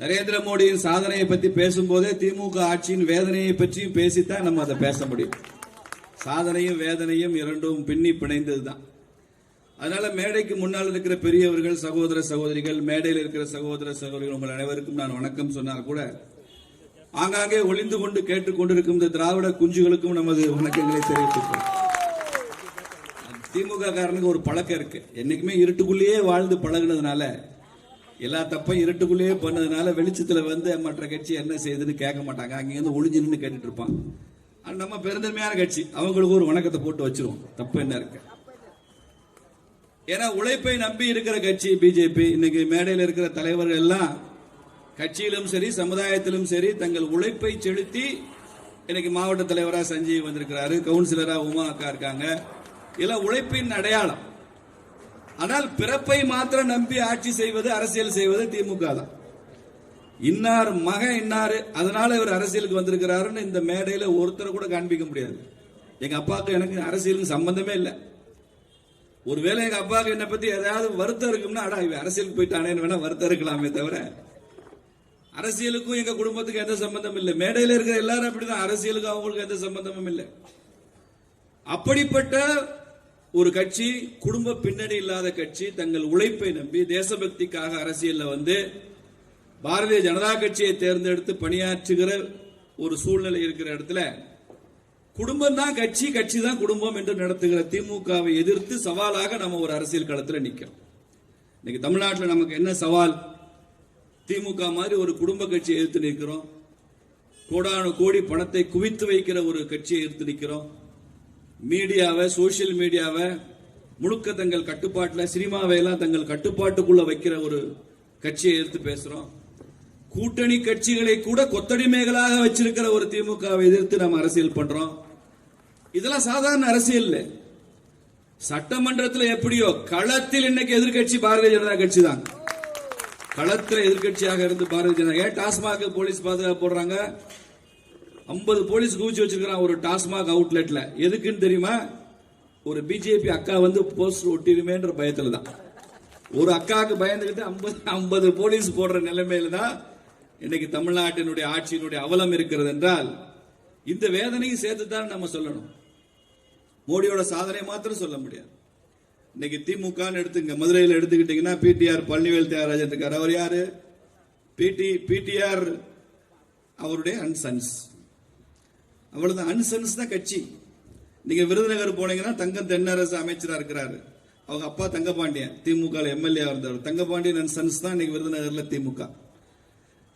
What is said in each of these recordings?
நரேந்திர மோடியின் சாதனையை பத்தி பேசும்போதே திமுக ஆட்சியின் வேதனையை பற்றியும் பேசித்தான் நம்ம அதை பேச முடியும். சாதனையும் வேதனையும் இரண்டும் பின்னி பிணைந்ததுதான். அதனால மேடைக்கு முன்னால் இருக்கிற பெரியவர்கள் சகோதர சகோதரிகள் மேடையில் இருக்கிற சகோதர சகோதரிகள் உங்கள் அனைவருக்கும் நான் வணக்கம் சொன்னால் கூட ஆங்காங்கே ஒளிந்து கொண்டு கேட்டுக்கொண்டிருக்கும் இந்த திராவிட குஞ்சுகளுக்கும் நமது வணக்கங்களை தெரிவித்துக் திமுக காரனுக்கு ஒரு பழக்கம் இருக்கு. என்னைக்குமே இருட்டுக்குள்ளேயே வாழ்ந்து பழகுனதுனால எல்லா தப்பையும் இருட்டுக்குள்ளேயே பண்ணதுனால வெளிச்சத்தில் வந்து மற்ற கட்சி என்ன செய்யுதுன்னு கேட்க மாட்டாங்க. அங்கேருந்து ஒளிஞ்சு நின்று கேட்டுட்டு இருப்பாங்க. ஆனா நம்ம பெருந்தன்மையான கட்சி. அவங்களுக்கு ஒரு வணக்கத்தை போட்டு வச்சிருவோம். தப்பு என்ன இருக்கு? ஏன்னா உழைப்பை நம்பி இருக்கிற கட்சி பிஜேபி இன்னைக்கு மேடையில் இருக்கிற தலைவர்கள் எல்லாம் கட்சியிலும் சரி சமுதாயத்திலும் சரி தங்கள் உழைப்பை செலுத்தி இன்னைக்கு மாவட்ட தலைவராக சஞ்சீவ் வந்திருக்கிறாரு. கவுன்சிலராக உமா அக்கா இருக்காங்க. இதெல்லாம் உழைப்பின் அடையாளம். ஆனால் பிறப்பை மாத்திரம் நம்பி ஆட்சி செய்வது அரசியல் செய்வது திமுக தான். இன்னார் மகன் இன்னாரு அதனால இவர் அரசியலுக்கு வந்திருக்கிறாருன்னு இந்த மேடையில ஒருத்தரை கூட காண்பிக்க முடியாது. எங்க அப்பாவுக்கு எனக்கு அரசியலுக்கு சம்பந்தமே இல்லை. ஒருவேளை எங்க அப்பாவுக்கு என்னை பத்தி ஏதாவது வருத்தம் இருக்கும்னா அடா இவன் அரசியலுக்கு போயிட்டானேன்னு வேணா வருத்தம் இருக்கலாமே தவிர அரசியலுக்கும் எங்க குடும்பத்துக்கு எந்த சம்பந்தம் இல்லை. மேடையில் இருக்கிற எல்லாரும் அப்படிதான். அரசியலுக்கும் அவங்களுக்கு எந்த சம்பந்தமும் இல்லை. அப்படிப்பட்ட ஒரு கட்சி குடும்ப பின்னணி இல்லாத கட்சி தங்கள் உழைப்பை நம்பி தேசபக்திக்காக அரசியல்ல வந்து பாரதிய ஜனதா கட்சியை தேர்ந்தெடுத்து பணியாற்றுகிற ஒரு சூழ்நிலை இருக்கிற இடத்துல குடும்பம் தான் கட்சி கட்சி தான் குடும்பம் என்று நடத்துகிற திமுகவை எதிர்த்து சவாலாக நம்ம ஒரு அரசியல் களத்தில் நிற்கிறோம் இன்னைக்கு தமிழ்நாட்டில் நமக்கு என்ன சவால்? திமுக மாதிரி ஒரு குடும்ப கட்சியை எதிர்த்து நிற்கிறோம். கோடானு கோடி பணத்தை குவித்து வைக்கிற ஒரு கட்சியை எதிர்த்து நிற்கிறோம். மீடியாவை சோசியல் மீடியாவை முழுக்க தங்கள் கட்டுப்பாட்டில் சினிமாவை எல்லாம் தங்கள் கட்டுப்பாட்டுக்குள்ள வைக்கிற ஒரு கட்சியை எதிர்த்து பேசுறோம். கூட்டணி கட்சிகளை கூட கொத்தடிமைகளாக வச்சிருக்கிற ஒரு திமுகவை எதிர்த்து நம்ம அரசியல் பண்றோம். இதெல்லாம் சாதாரண அரசியல் சட்டமன்றத்தில் எப்படியோ களத்தில் இன்னைக்கு எதிர்க்கட்சி பாரதிய ஜனதா கட்சி தான் களத்தில் எதிர்க்கட்சியாக இருந்து பாரதிய ஜனதா. ஏன் போலீஸ் பாதுகாப்பு போடுறாங்க? ஐம்பது போலீஸ் குவிச்சு வச்சிருக்கிறான் ஒரு டாஸ்மாக் அவுட்லெட்ல எதுக்குன்னு தெரியுமா? ஒரு பிஜேபி அக்கா வந்து போஸ்டர் ஒட்டிடுமேன்ற பயத்துல தான். ஒரு அக்காவுக்கு பயந்துகிட்டு ஐம்பது ஐம்பது போலீஸ் போடுற நிலைமையில தான் இன்னைக்கு தமிழ்நாட்டினுடைய ஆட்சியினுடைய அவலம் இருக்கிறது என்றால் இந்த வேதனையும் சேர்த்து தான் நம்ம சொல்லணும். மோடியோட சாதனை மாத்திரம் சொல்ல முடியாது. இன்னைக்கு திமுக எடுத்துங்க மதுரையில் எடுத்துக்கிட்டீங்கன்னா பிடிஆர் பழனிவேல் தியாகராஜன் இருக்கார் அவர் யாரு? பிடி பிடிஆர் அவருடைய அன்சன்ஸ் அவ்வளவுதான் அன்சன்ஸ் தான் கட்சி. நீங்க விருதுநகர் போனீங்கன்னா தங்கம் தென்னரசு அமைச்சரா இருக்கிறாரு. அவங்க அப்பா தங்கபாண்டியன் திமுக எம்எல்ஏ இருந்தார். தங்கபாண்டியன் அண்ட் சன்ஸ் தான் இன்னைக்கு விருதுநகர்ல திமுக.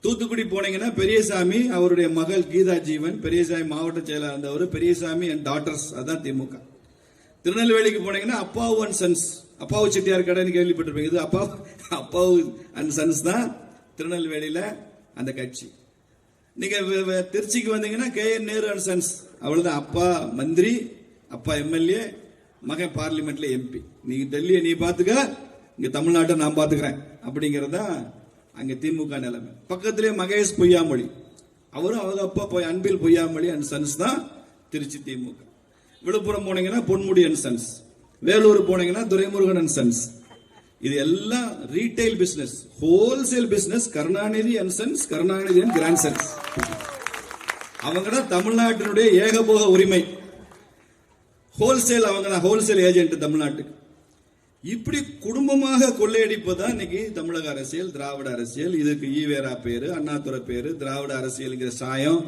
தூத்துக்குடி போனீங்கன்னா பெரியசாமி அவருடைய மகள் கீதா ஜீவன் பெரியசாமி மாவட்ட செயலாளர் இருந்தவர் பெரியசாமி அண்ட் டாட்டர்ஸ் அதான் திமுக. திருநெல்வேலிக்கு போனீங்கன்னா அப்பாவு அண்ட் சன்ஸ் அப்பாவு செட்டியார் கடைன்னு கேள்விப்பட்டிருப்பீங்க. இது அப்பா அப்பாவு அண்ட் சன்ஸ் தான் திருநெல்வேலியில அந்த கட்சி. நீங்க திருச்சிக்கு வந்தீங்கன்னா K N Nehru and sons. அவ்வளவுதான். அப்பா மந்திரி அப்பா எம்எல்ஏ மகன் பார்லிமெண்ட்ல எம்பி. நீங்க டெல்லியை நீ பாத்துக்க இங்க தமிழ்நாட்டை நான் பாத்துக்கிறேன். அப்படிங்கறதா அங்க திமுக நிலைமை. பக்கத்திலே மகேஷ் பொய்யாமொழி. அவரும் அவங்க அப்பா போய் அன்பில் பொய்யாமொழி அண்ட் சன்ஸ் தான் திருச்சி திமுக. விழுப்புரம் போனீங்கன்னா பொன்முடி அண்ட் சன்ஸ். வேலூர் போனீங்கன்னா துரைமுருகன் அண்ட் சன்ஸ். இது எல்லாம் retail business wholesale business Karunanidhi and sons Karunanidhi and grand sons அவங்க தான் தமிழ்நாட்டினுடைய ஏகபோக உரிமை. ஹோல்சேல் அவங்க தான் ஹோல்சேல் ஏஜென்ட் தமிழ்நாட்டுக்கு. இப்படி குடும்பமாக கொள்ளையடிப்பதான் இன்னைக்கு தமிழக அரசியல் திராவிட அரசியல். இதுக்கு ஈவேரா பேரு அண்ணாதுரை பேரு திராவிட அரசியல்ங்கிற சாயம்.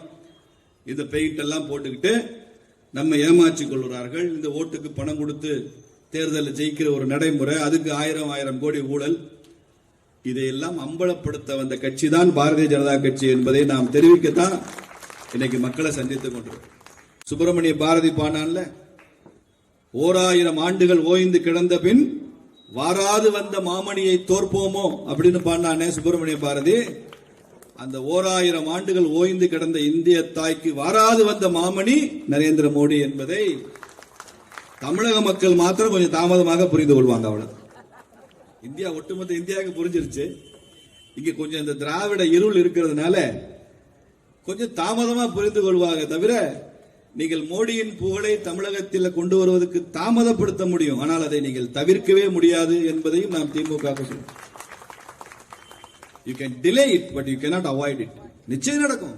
இந்த பெயிண்ட் எல்லாம் போட்டுக்கிட்டு நம்ம ஏமாற்றிக் கொள்கிறார்கள் இந்த ஓட்டுக்கு பணம் கொடுத்து தேர்தலில் ஜெயிக்கிற ஒரு நடைமுறை அதுக்கு ஆயிரம் ஆயிரம் கோடி ஊழல். இதையெல்லாம் அம்பலப்படுத்த வந்த கட்சி தான் பாரதிய ஜனதா கட்சி என்பதை நாம் தெரிவிக்கத்தான் இன்னைக்கு மக்களை சந்தித்துக் கொண்டிருக்கோம் சுப்பிரமணிய பாரதி பாடான்ல ஓராயிரம் ஆண்டுகள் ஓய்ந்து கிடந்த பின் வாராது வந்த மாமணியை தோற்போமோ அப்படின்னு பாண்டானே சுப்பிரமணிய பாரதி அந்த ஓராயிரம் ஆண்டுகள் ஓய்ந்து கிடந்த இந்திய தாய்க்கு வாராது வந்த மாமணி நரேந்திர மோடி என்பதை தமிழக மக்கள் மாத்திரம் கொஞ்சம் தாமதமாக புரிந்து கொள்வாங்க அவ்வளவு. இந்தியா ஒட்டுமொத்த இந்தியாவுக்கு புரிஞ்சிருச்சு. இங்க கொஞ்சம் இந்த திராவிட இருள் இருக்கிறதுனால கொஞ்சம் தாமதமா புரிந்து கொள்வாங்க தவிர நீங்கள் மோடியின் புகழை தமிழகத்தில் கொண்டு வருவதற்கு தாமதப்படுத்த முடியும். ஆனால் அதை நீங்கள் தவிர்க்கவே முடியாது என்பதையும் நாம் DMK you can delay it but you cannot avoid it நிச்சயம் நடக்கும்.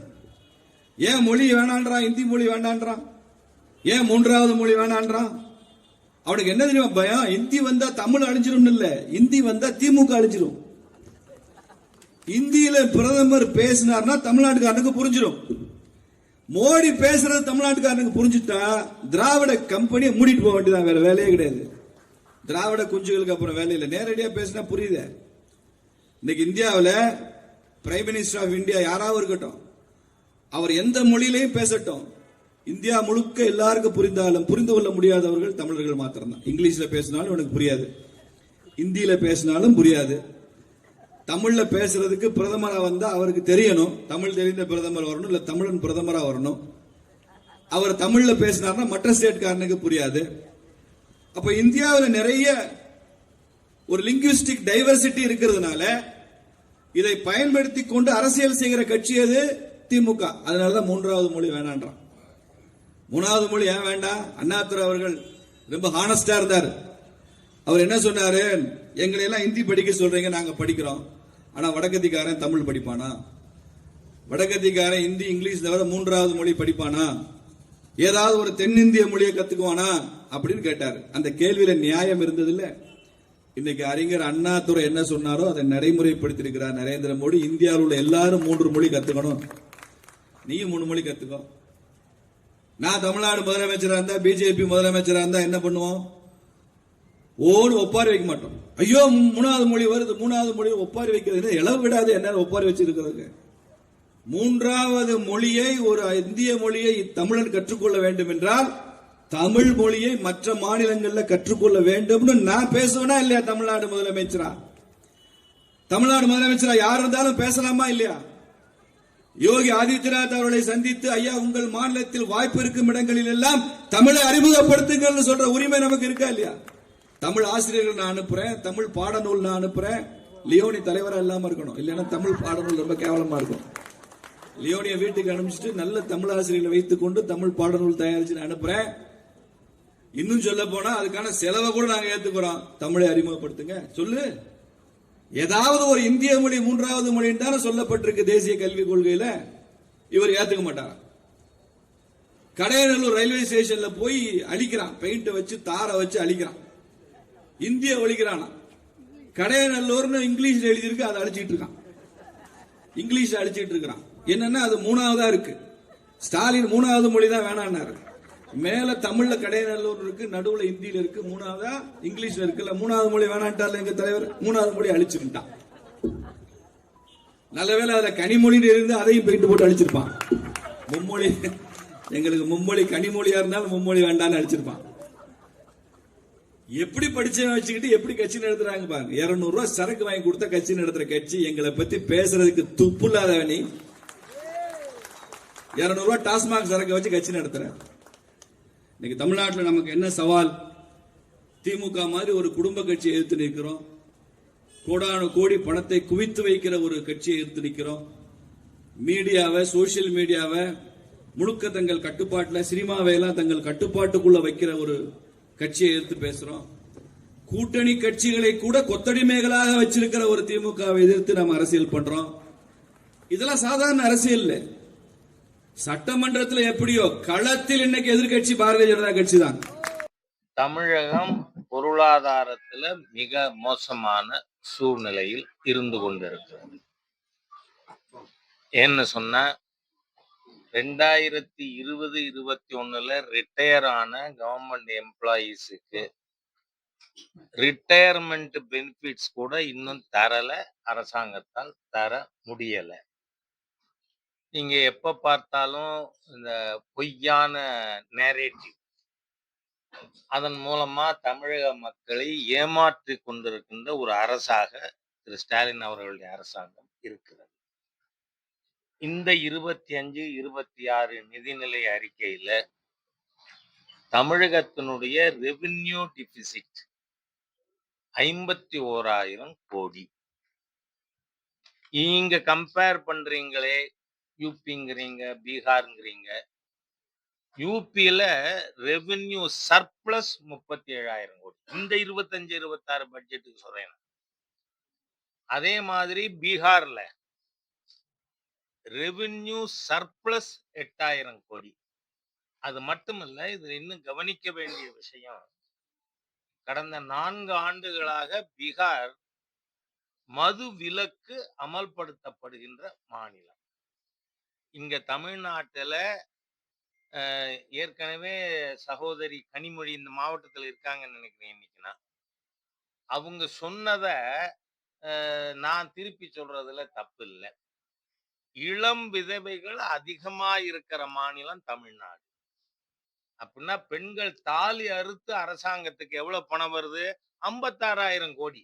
ஏன் மொழி வேணான்றான்? இந்தி மொழி வேண்டான்றான்? ஏன் மூன்றாவது மொழி வேணான்றான்? அவனுக்கு என்ன தெரியுமா பயம்? இந்தி வந்தா தமிழ் அழிஞ்சிரும் இல்ல. இந்தி வந்தா திமுக அழிஞ்சிரும். இந்தியில பிரதமர் பேசினார்னா தமிழ்நாட்டுக்காரனுக்கு புரிஞ்சிடும் மோடி பேசுறது தமிழ்நாட்டுக்காரனுக்கு புரிஞ்சுட்டா திராவிட கம்பெனியை மூடிட்டு போக வேண்டியதான் வேற வேலையே கிடையாது. திராவிட குஞ்சுகளுக்கு அப்புறம் வேலையில நேரடியாக நேரடியா பேசினா புரியுது. இன்னைக்கு இந்தியாவில் பிரைம் மினிஸ்டர் ஆஃப் இந்தியா யாராவது இருக்கட்டும். அவர் எந்த மொழியிலையும் பேசட்டும். இந்தியா முழுக்க எல்லாருக்கும் புரிந்தாலும் புரிந்து கொள்ள முடியாதவர்கள் தமிழர்கள் மாத்திரம்தான். இங்கிலீஷில் பேசினாலும் எனக்கு புரியாது. இந்தியில பேசினாலும் புரியாது. தமிழ்ல பேசுறதுக்கு பிரதமராக வந்தா அவருக்கு தெரியணும். தமிழ் தெரிந்த பிரதமர் வரணும் இல்ல தமிழன் பிரதமராக வரணும். அவர் தமிழ்ல பேசினார்னா மற்ற ஸ்டேட்காரனுக்கு புரியாது. அப்ப இந்தியாவில் நிறைய ஒரு லிங்குவிஸ்டிக் டைவர்சிட்டி இருக்கிறதுனால இதை பயன்படுத்தி கொண்டு அரசியல் செய்கிற கட்சி அது திமுக. அதனாலதான் மூன்றாவது மொழி வேணான்றான். மூணாவது மொழி ஏன் வேண்டாம்? அண்ணாதுரை அவர்கள் ரொம்ப ஹானஸ்டா இருந்தார். அவர் என்ன சொன்னாரு? எங்களை எல்லாம் ஹிந்தி படிக்க சொல்றீங்க நாங்க படிக்கிறோம். ஆனா வடக்கத்திக்காரன் தமிழ் படிப்பானா? வடக்கத்திக்காரன் ஹிந்தி இங்கிலீஷ் தவிர மூன்றாவது மொழி படிப்பானா? ஏதாவது ஒரு தென்னிந்திய மொழியை கத்துக்குவானா? அப்படின்னு கேட்டார். அந்த கேள்வியில நியாயம் இருந்தது இல்ல இன்னைக்கு அறிஞர் அண்ணாதுரை என்ன சொன்னாரோ அதை நடைமுறைப்படுத்தியிருக்கிறார் நரேந்திர மோடி. இந்தியாவில் உள்ள எல்லாரும் மூன்று மொழி கத்துக்கணும். நீயும் மூணு மொழி கத்துக்கோ. நான் தமிழ்நாடு முதலமைச்சரா இருந்தா பிஜேபி முதலமைச்சரா இருந்தா என்ன பண்ணுவோம்? ஓடு ஒப்பாரி வைக்க மாட்டோம். ஐயோ மூணாவது மொழி வருது மூணாவது மொழி ஒப்பாரி வைக்கிறது இளவு விடாது என்ன ஒப்பாரி வச்சிருக்கிறது மூன்றாவது மொழியை ஒரு இந்திய மொழியை தமிழன் கற்றுக்கொள்ள வேண்டும் என்றால் தமிழ் மொழியை மற்ற மாநிலங்களில் கற்றுக்கொள்ள வேண்டும்னு நான் பேசுவேனா இல்லையா தமிழ்நாடு முதலமைச்சரா? தமிழ்நாடு முதலமைச்சரா யார் இருந்தாலும் பேசலாமா இல்லையா? யோகி ஆதித்யநாத் அவர்களை சந்தித்து ஐயா உங்கள் மாநிலத்தில் வாய்ப்பு இருக்கும் இடங்களில் எல்லாம் தமிழை அறிமுகப்படுத்துங்கள்னு சொல்ற உரிமை நமக்கு இருக்கா இல்லையா? தமிழ் ஆசிரியர்கள் நான் அனுப்புறேன் தமிழ் பாடநூல் நான் அனுப்புறேன். லியோனி தலைவராக இல்லாம இருக்கணும். இல்லைன்னா தமிழ் பாடநூல் ரொம்ப கேவலமா இருக்கும். லியோனிய வீட்டுக்கு அனுப்பிச்சிட்டு நல்ல தமிழ் ஆசிரியர்களை வைத்துக் கொண்டு தமிழ் பாடநூல் தயாரிச்சு நான் அனுப்புறேன். இன்னும் சொல்ல போனா அதுக்கான செலவை கூட நாங்க ஏத்துக்கிறோம். தமிழை அறிமுகப்படுத்துங்க. சொல்லு. ஏதாவது ஒரு இந்திய மொழி மூன்றாவது மொழின்னு தானே சொல்லப்பட்டிருக்கு தேசிய கல்விக் கொள்கையில. இவர் ஏத்துக்க மாட்டார்? கடையநல்லூர் ரயில்வே ஸ்டேஷன்ல போய் அழிக்கிறான். பெயிண்ட் வச்சு தாரை வச்சு அழிக்கிறான். இந்திய ஒழிக்கிறானா? கடையநல்லூர்னு இங்கிலீஷ்ல எழுதியிருக்கு அதை அழிச்சிட்டு இருக்கான். இங்கிலீஷ் அழிச்சிட்டு இருக்கிறான். என்னன்னா அது மூணாவதா இருக்கு. ஸ்டாலின் மூணாவது மொழி தான் வேணான்னாரு. மேல தமிழ்ல கடையநல்லூர் இருக்கு நடுவுல இந்தியில இருக்கு மூணாவதா இங்கிலீஷ்ல இருக்குல்ல மூணாவது மொழி வேணான்ட்டார்ல எங்க தலைவர்? மூணாவது மொழி அழிச்சுட்டான் நல்லவேளை அதுல கனிமொழின்னு இருந்து அதையும் போயிட்டு போட்டு அழிச்சிருப்பான். மும்மொழி எங்களுக்கு மும்மொழி கனிமொழியா இருந்தாலும் மும்மொழி வேண்டாம்னு அழிச்சிருப்பான். எப்படி படிச்சவன் வச்சுக்கிட்டு எப்படி கட்சி நடத்துறாங்க பாருங்க. இருநூறு ரூபாய் சரக்கு வாங்கி கொடுத்த கட்சி நடத்துற கட்சி எங்களை பத்தி பேசுறதுக்கு துப்பு இல்லாதவனி இருநூறு ரூபாய் டாஸ்மாக் சரக்கு வச்சு கட்சி நடத்துறேன் இன்னைக்கு தமிழ்நாட்டில் நமக்கு என்ன சவால்? திமுக மாதிரி ஒரு குடும்ப கட்சியை எதிர்த்து நிற்கிறோம். கோடான கோடி பணத்தை குவித்து வைக்கிற ஒரு கட்சியை எதிர்த்து நிற்கிறோம். மீடியாவை சோசியல் மீடியாவை முழுக்க தங்கள் கட்டுப்பாட்டில் சினிமாவை எல்லாம் தங்கள் கட்டுப்பாட்டுக்குள்ள வைக்கிற ஒரு கட்சியை எதிர்த்து பேசுறோம். கூட்டணி கட்சிகளை கூட கொத்தடிமைகளாக வச்சிருக்கிற ஒரு திமுகவை எதிர்த்து நம்ம அரசியல் பண்றோம். இதெல்லாம் சாதாரண அரசியல் இல்லை. சட்டமன்றத்தில் எப்படியோ களத்தில் இன்னைக்கு எதிர்க்கட்சி பாரதிய ஜனதா கட்சி தான் தமிழகம் பொருளாதாரத்துல மிக மோசமான சூழ்நிலையில் இருந்து கொண்டிருக்கிறது. ஏன்னு சொன்னா ரெண்டாயிரத்தி இருபது இருபத்தி ஒண்ணுல ரிட்டையர் ஆன கவர்மெண்ட் எம்ப்ளாயீஸுக்கு ரிட்டையர்மெண்ட் பெனிஃபிட்ஸ் கூட இன்னும் தரல அரசாங்கத்தால் தர முடியலை. நீங்க எப்ப பார்த்தாலும் இந்த பொய்யான நேரேட்டிவ் அதன் மூலமா தமிழக மக்களை ஏமாற்றி கொண்டிருக்கின்ற ஒரு அரசாக திரு ஸ்டாலின் அவர்களுடைய அரசாங்கம் இருக்கிறது. இந்த இருபத்தி அஞ்சு இருபத்தி ஆறு நிதிநிலை அறிக்கையில தமிழகத்தினுடைய ரெவின்யூ டிபிசிட் ஐம்பத்தி ஓராயிரம் கோடி. நீங்க கம்பேர் பண்றீங்களே யூபிங்கிறீங்க பீகார்ங்கிறீங்க யூபியில ரெவென்யூ சர்ப்ளஸ் முப்பத்தி ஏழாயிரம் கோடி. இந்த இருபத்தஞ்சு இருபத்தாறு பட்ஜெட்டுக்கு சொல்றேன் அதே மாதிரி பீகார்ல ரெவென்யூ சர்ப்ளஸ் எட்டாயிரம் கோடி. அது மட்டுமல்ல இது இன்னும் கவனிக்க வேண்டிய விஷயம் கடந்த நான்கு ஆண்டுகளாக பீகார் மது விலக்கு அமல்படுத்தப்படுகின்ற மாநிலம். இங்க தமிழ்நாட்டுல அஹ், ஏற்கனவே சகோதரி கனிமொழி இந்த மாவட்டத்தில் இருக்காங்கன்னு நினைக்கிறேன் இன்னைக்குனா அவங்க சொன்னத அஹ், நான் திருப்பி சொல்றதுல தப்பு இல்லை. இளம் விதவைகள் அதிகமா இருக்கிற மாநிலம் தமிழ்நாடு. அப்படின்னா பெண்கள் தாலி அறுத்து அரசாங்கத்துக்கு எவ்வளவு பணம் வருது? ஐம்பத்தாறாயிரம் கோடி.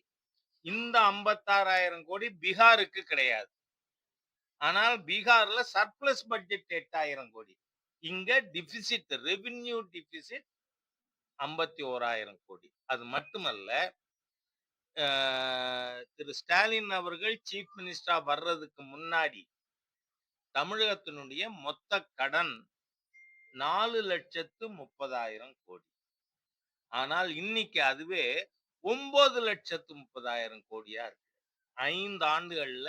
இந்த ஐம்பத்தாறாயிரம் கோடி பீகாருக்கு கிடையாது. ஆனால் பீகார்ல சர்ப்ளஸ் பட்ஜெட் எட்டாயிரம் கோடி. இங்க டிபிசிட் ரெவின்யூ டிபிசிட் ஐம்பத்தி ஓராயிரம் கோடி. அது மட்டுமல்ல திரு ஸ்டாலின் அவர்கள் சீஃப் மினிஸ்டரா வர்றதுக்கு முன்னாடி தமிழகத்தினுடைய மொத்த கடன் நாலு லட்சத்து முப்பதாயிரம் கோடி. ஆனால் இன்னைக்கு அதுவே ஒன்பது லட்சத்து முப்பதாயிரம் கோடியா இருக்கு. ஐந்து ஆண்டுகள்ல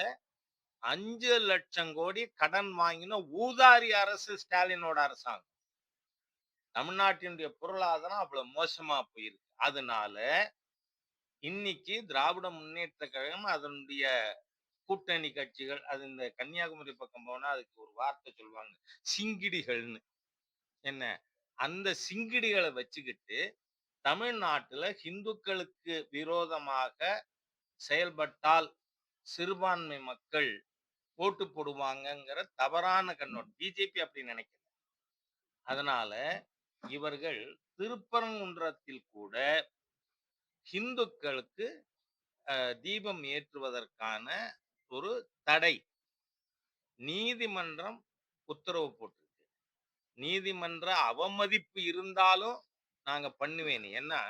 அஞ்சு லட்சம் கோடி கடன் வாங்கின ஊதாரி அரசு ஸ்டாலினோட அரசாங்கம். தமிழ்நாட்டினுடைய பொருளாதாரம் அவ்வளவு மோசமா போயிருக்கு. அதனால இன்னைக்கு திராவிட முன்னேற்ற கழகம் அதனுடைய கூட்டணி கட்சிகள் அது இந்த கன்னியாகுமரி பக்கம் போனா அதுக்கு ஒரு வார்த்தை சொல்லுவாங்க சிங்கிடிகள்னு. என்ன? அந்த சிங்கிடிகளை வச்சுக்கிட்டு தமிழ்நாட்டுல இந்துக்களுக்கு விரோதமாக செயல்பட்டால் சிறுபான்மை மக்கள் ஓட்டு போடுவாங்கங்கிற தவறான கண்ணோட்டம். பிஜேபி அப்படி நினைக்கல. அதனால இவர்கள் திருப்பரங்குன்றத்தில் கூட இந்துக்களுக்கு அஹ், தீபம் ஏற்றுவதற்கான ஒரு தடை. நீதிமன்றம் உத்தரவு போட்டிருக்கு. நீதிமன்ற அவமதிப்பு இருந்தாலும் நாங்க பண்ணுவேன். ஏன்னா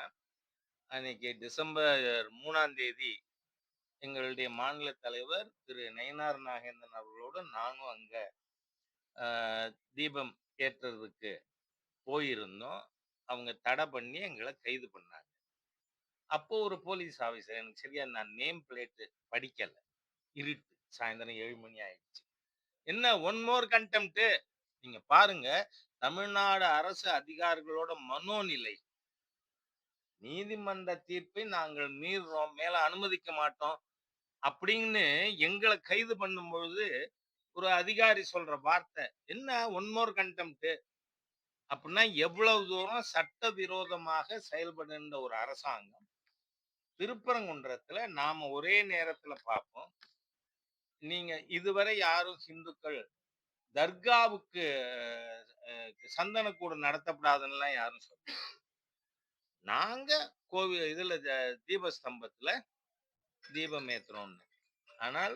அன்னைக்கு டிசம்பர் மூணாம் தேதி எங்களுடைய மாநில தலைவர் திரு நயினார் நாகேந்திரன் அவர்களோடு நானும் அங்க தீபம் ஏற்றுறதுக்கு போயிருந்தோம். அவங்க தடை பண்ணி எங்களை கைது பண்ணாங்க. அப்போ ஒரு போலீஸ் ஆஃபீஸர் எனக்கு சரியா நான் நேம் பிளேட்டு படிக்கல. இருட்டு. சாயந்தரம் ஏழு மணி ஆயிடுச்சு. என்ன ஒன் மோர் கண்டெம்ட்டு நீங்க பாருங்க. தமிழ்நாடு அரசு அதிகாரிகளோட மனோநிலை நீதிமன்ற தீர்ப்பை நாங்கள் மீறுறோம் மேல அனுமதிக்க மாட்டோம் அப்படின்னு எங்களை கைது பண்ணும் பொழுது ஒரு அதிகாரி சொல்ற வார்த்தை என்ன ஒன் மோர் கண்டெம்ட் அப்படின்னா எவ்வளவு தூரம் சட்டவிரோதமாக செயல்படுகின்ற ஒரு அரசாங்கம் திருப்பரங்குன்றத்துல நாம ஒரே நேரத்துல பார்ப்போம். நீங்க இதுவரை யாரும் சிந்துக்கள் தர்காவுக்கு சந்தனக்கூடு நடத்தப்படாதுன்னு யாரும் சொல்ல நாங்க கோவில் இதுல த- தீபஸ்தம்பத்துல தீபம் ஏத்துறோம்னு ஆனால்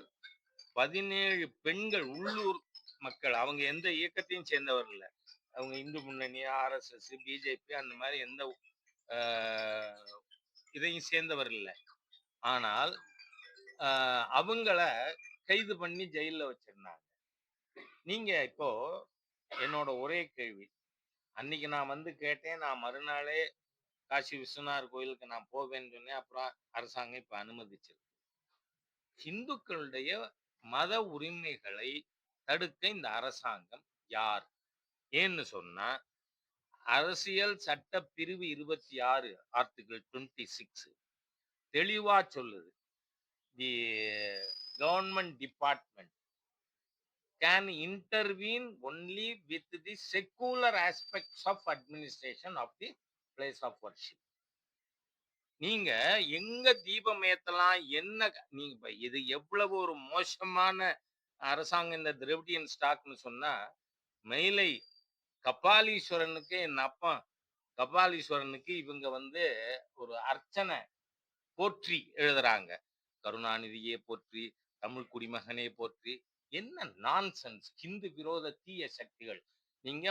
பதினேழு பெண்கள் உள்ளூர் மக்கள் அவங்க எந்த இயக்கத்தையும் சேர்ந்தவர் இல்ல. அவங்க இந்து முன்னணி ஆர்எஸ்எஸ் பிஜேபி அந்த மாதிரி எந்த ஆஹ், இதையும் சேர்ந்தவர் இல்லை. ஆனால் ஆஹ், அவங்கள கைது பண்ணி ஜெயில்ல வச்சிருந்தாங்க. நீங்க இப்போ என்னோட ஒரே கேள்வி. அன்னைக்கு நான் வந்து கேட்டேன் நான் மறுநாளே காசி விஸ்வநாதர் கோயிலுக்கு நான் போவேன்னு சொன்னேன். அப்புறம் அரசாங்கம் இப்ப அனுமதிச்சிருக்கு. இந்துக்களுடைய மத உரிமைகளை தடுக்க இந்த அரசாங்கம் யார்? ஏன்னு சொன்னா அரசியல் சட்ட பிரிவு இருபத்தி ஆறு ஆர்டிகிள் டுவெண்ட்டி சிக்ஸ். தெளிவா சொல்லுது. The government department can intervene only with the secular aspects of administration of the place of worship நீங்க எங்க தீபம் ஏத்தலாம் என்ன நீங்க இப்ப இது எவ்வளவு ஒரு மோசமான அரசாங்கம் இந்த திரவிடியன் ஸ்டாக்னு சொன்னா மயிலை கபாலீஸ்வரனுக்கு என் அப்பா கபாலீஸ்வரனுக்கு இவங்க வந்து ஒரு அர்ச்சனை போற்றி எழுதுறாங்க. கருணாநிதியே போற்றி தமிழ் குடிமகனே போற்றி என்ன நான் சென்ஸ் ஹிந்து விரோத தீய சக்திகள். நீங்க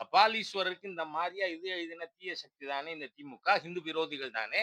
கபாலீஸ்வரருக்கு இந்த மாதிரியா இது எழுதின தீய சக்தி தானே இந்த திமுக ஹிந்து விரோதிகள் தானே?